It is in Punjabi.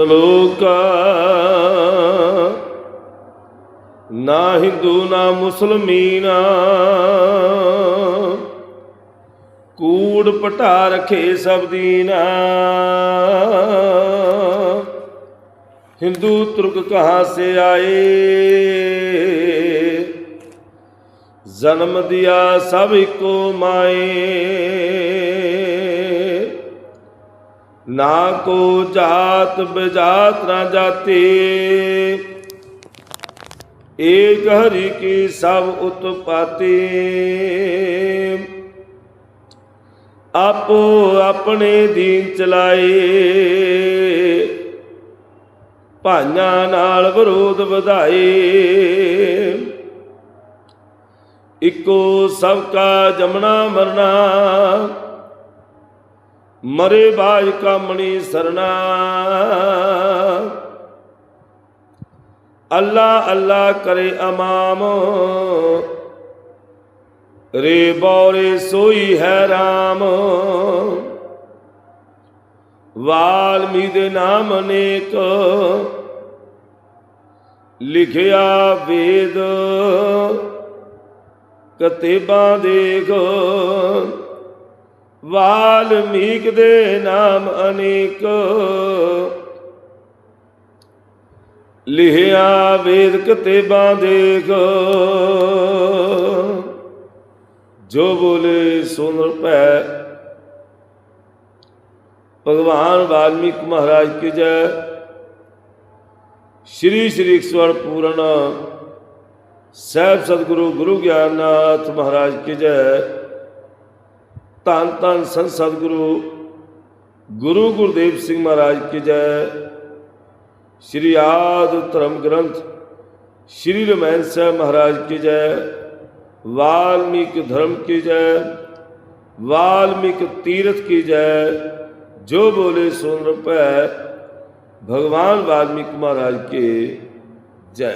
ਲੋਕਾ ਨਾ ਹਿੰਦੂ, ਨਾ ਮੁਸਲਮੀਨਾ। ਕੂੜ ਪਟਾ ਰਖੇ ਸਭ ਦੀਨਾ। ਹਿੰਦੂ ਤੁਰਕ ਕਹਾ ਸੇ ਆਏ। ਜਨਮ ਦਿਆ ਸਭ ਕੋ ਮਾਏ। ਨਾ ਕੋ ਜਾਤ ਬਜਾਤ ਨਾ ਜਾਤੇ। ਏਕ ਹਰੀ ਕੀ ਸਭ ਉਤਪਾਤੇ। ਆਪੋ ਆਪਣੇ ਦੀਨ ਚਲਾਏ ਭਾਈਆਂ ਨਾਲ ਵਿਰੋਧ ਵਧਾਏ ਇਕੋ ਸਭ ਕਾ ਜਮਣਾ ਮਰਨਾ। ਮਰੇ ਬਾਜ ਕਾਮਣੀ ਸਰਨਾ ਅੱਲਾ ਅੱਲਾ ਕਰੇ ਅਮਾਮ। ਰੇ ਬੌਰੇ ਸੋਈ ਹੈ RAM ਵਾਲਮੀ ਦੇ ਨਾਮ ਨੇਕ। ਲਿਖਿਆ ਵੇਦ। ਕਤੇਬਾਂ ਦੇਖ। ਵਾਲਮੀਕ ਦੇ ਨਾਮ ਅਨੇਕ। ਲਿਖਿਆ ਵੇਦ ਕਤੇਬਾਂ ਦੇਖ ਜੋ ਬੋਲੇ ਸੁਨ ਪੈ ਭਗਵਾਨ ਵਾਲਮੀਕ ਮਹਾਰਾਜ ਕੀ ਜੈ। ਸ਼੍ਰੀ ਸ਼੍ਰੀ 108 ਪੂਰਨ। ਸਹਿਬ ਸਤਿਗੁਰੂ ਗੁਰੂ ਗਿਆਨਨਾਥ ਮਹਾਰਾਜ ਕੀ ਜੈ। ਧੰਨ ਧੰਨ ਸੰਤ ਸਤਿਗੁਰੂ, ਗੁਰੂ ਗੁਰਦੇਵ ਸਿੰਘ ਮਹਾਰਾਜ ਕੀ ਜੈ। ਸ੍ਰੀ ਆਦ ਧਰਮ ਗ੍ਰੰਥ, ਸ੍ਰੀ ਰਮੈਨ ਸਾਹਿਬ ਮਹਾਰਾਜ ਕੀ ਜੈ। ਵਾਲਮੀਕ ਧਰਮ ਕੀ ਜੈ, ਵਾਲਮੀਕ ਤੀਰਥ ਕੀ ਜੈ। ਜੋ ਬੋਲੇ ਸੁਨ ਰਪੈ, ਭਗਵਾਨ ਵਾਲਮੀਕ ਮਹਾਰਾਜ ਕੇ ਜੈ।